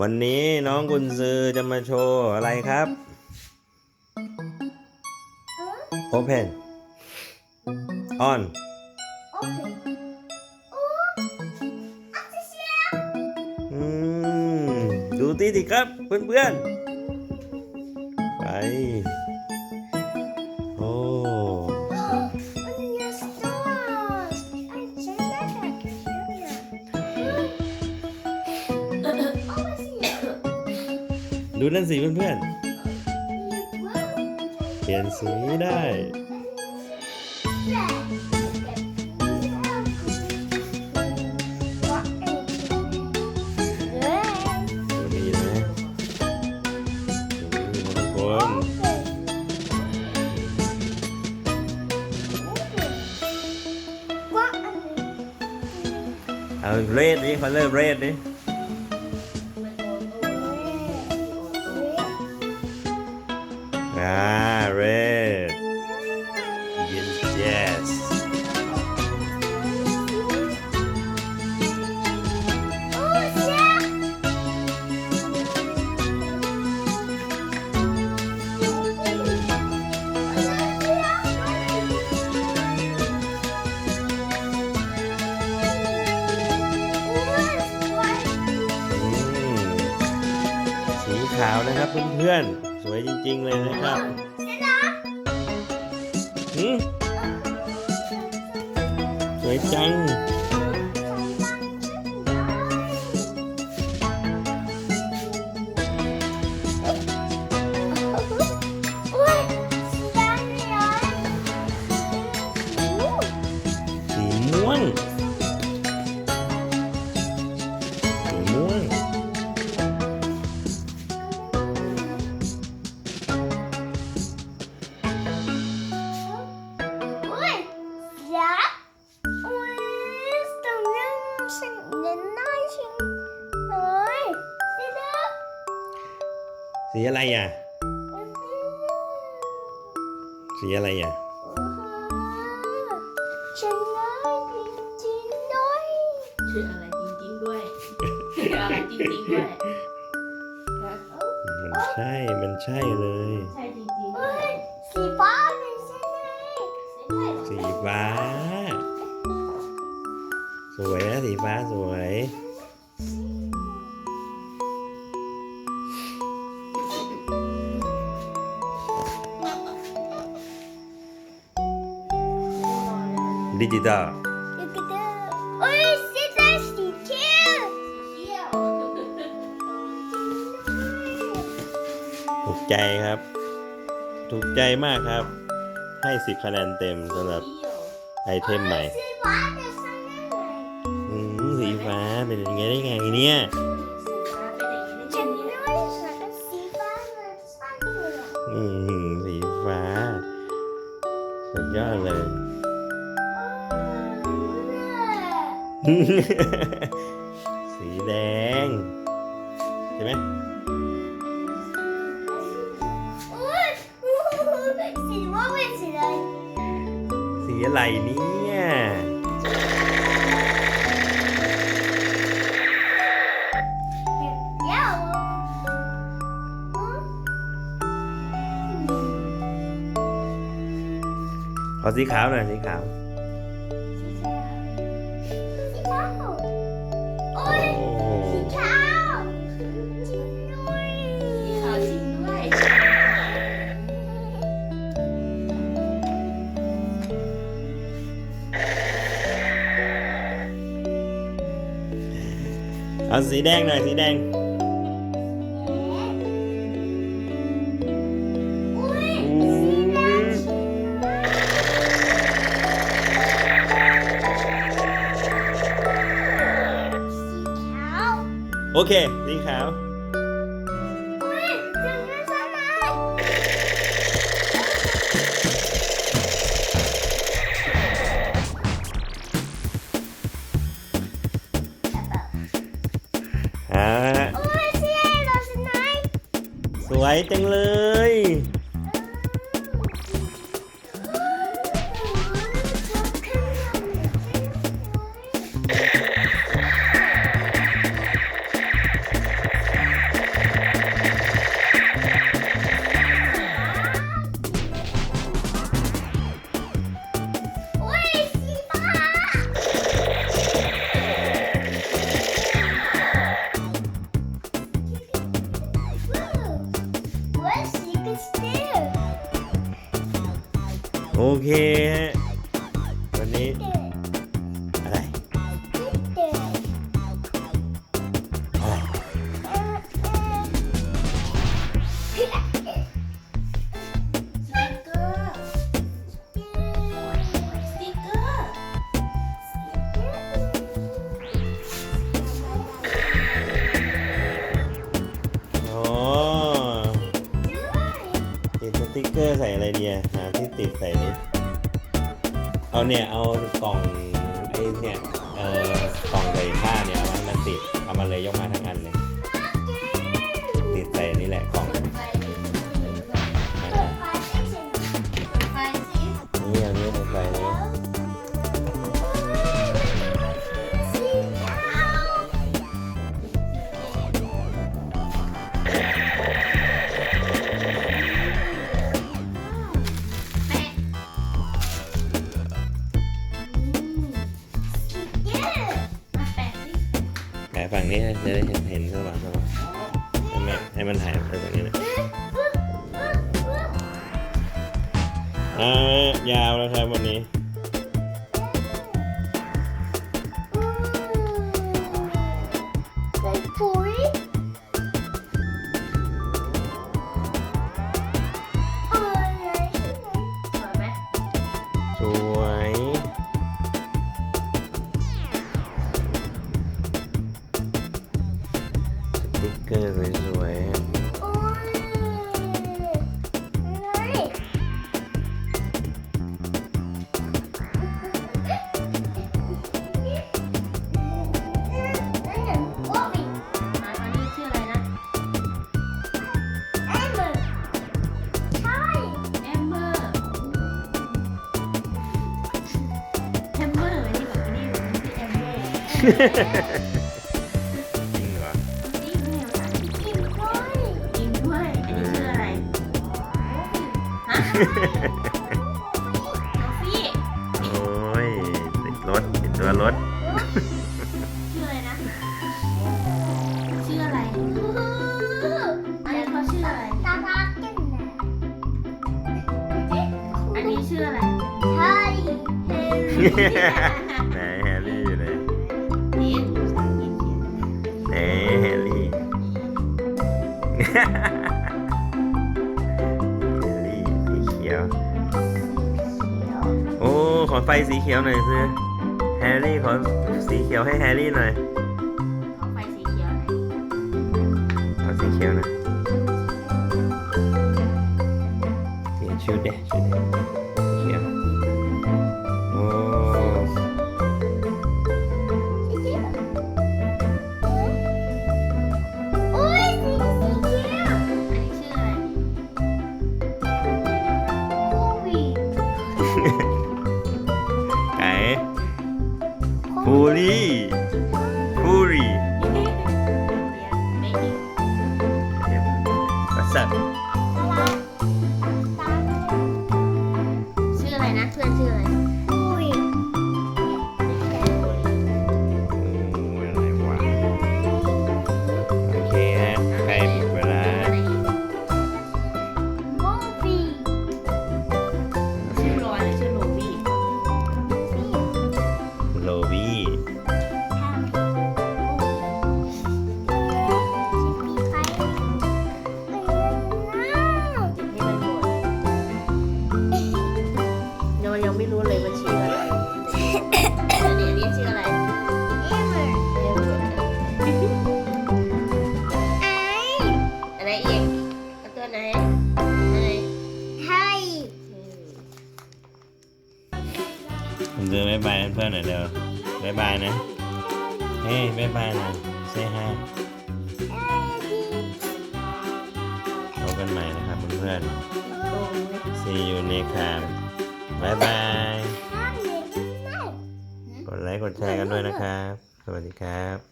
วันนี้น้องกุนซือจะมาโชว์อะไรครับ Open On Open. Oh, atas ya. อืมดูตีสิครับ เพื่อนๆ ไป ดูนั่นสิเพื่อน Wow. ๆเปลี่ยนสีได้ดูนี่นะดูนี่นะทุกคนเอาเรดดิเขาเริ่มเรดดิ อ่า red yes yes อืมสีขาวนะครับเพื่อนๆ สวยจริงๆเลยนะครับหืมสวยจัง สีอะไรอะ สีอะไรอะฉันน่าจริงๆด้วยชื่ออะไรจริงๆด้วยชื่ออะไรจริงๆด้วยฮะมันใช่ มันใช่เลย ใช่จริงๆด้เฮ้วยยสีฟ้าเป็นใช่ไหมใช่เหรอสีฟ้า สวยนะสีฟ้าสวย เที่ยวถูกใจครับ ถูกใจมากครับ ให้ 10 คะแนนเต็มสำหรับเที่ยวไอเทมใหม่สีฟ้าจะใช่ไหมอืมสีฟ้าเป็นยังไงได้ไงเนี่ยสินค้าเป็นอย่างนี้ได้ฉัแค่นนี้ด้วยฉันสีฟ้ามันสั้นเลยอืมสีฟ้า สุดยอดเลย สีแดงใช่ไหมสีว่าเป็นสีอะไรสีอะไรเนี่ยเดี๋ยวขอสีขาวหน่อยสีขาว เอาสีแดงหน่ จังเลย โอเคฮะวันนี้อะไรอะไรสติกเกอร์สติกเกอร์อ๋อติดสติกเกอร์ใส่อะไรดีอะหา ติดใส่นิดเอาเนี่ยเอากล่องไอ้เนี่ยเอ่อกล่องใส่ผ้าเนี่ยเอามันมาติดเอามาเลยยกมาทั้งอันเลย ให้มันให้มันถ่ายไปแบบนี้นะอ่ายาวแล้วครับวันนี้ จริงเหรอนี่าษาอังกฤษกินด้วยจริงด้วยอันนี้ชื่ออะไรฮะน้องฟี่โอ้ยติดรถติดตัวรถชื่ออะไรนะชื่ออะไรอันนี้เขาชื่ออะไรตาตากินนะอันนี้ชื่ออะไร ใช่ แฮร์รี่สีเขียว โอ้ ขอไฟสีเขียวหน่อยสิแฮร์รี่ขอสีเขียวให้แฮร์รี่หน่อย ของไฟสีเขียวไหนขอสีเขียวหน่อยเปลี่ยนชุดเด้ชุ ปั ยังยังไม่รู้เลยว่าชื่ออะไรแล้วเนี่ยอันนี้ชื่ออะไรเรียกหมดอะไรอีกเอาตัวไหนอะไรผมจะบ๊ายบายเพื่อนๆหน่อยเร็วบ๊ายบายนะ เฮ้ยบ๊ายบายหน่อยเซฮายพบกันใหม่นะครับเพื่อนโอ้ย ๆ see you next time บ๊ายบาย กดไลค์กดแชร์กันด้วยนะครับ สวัสดีครับ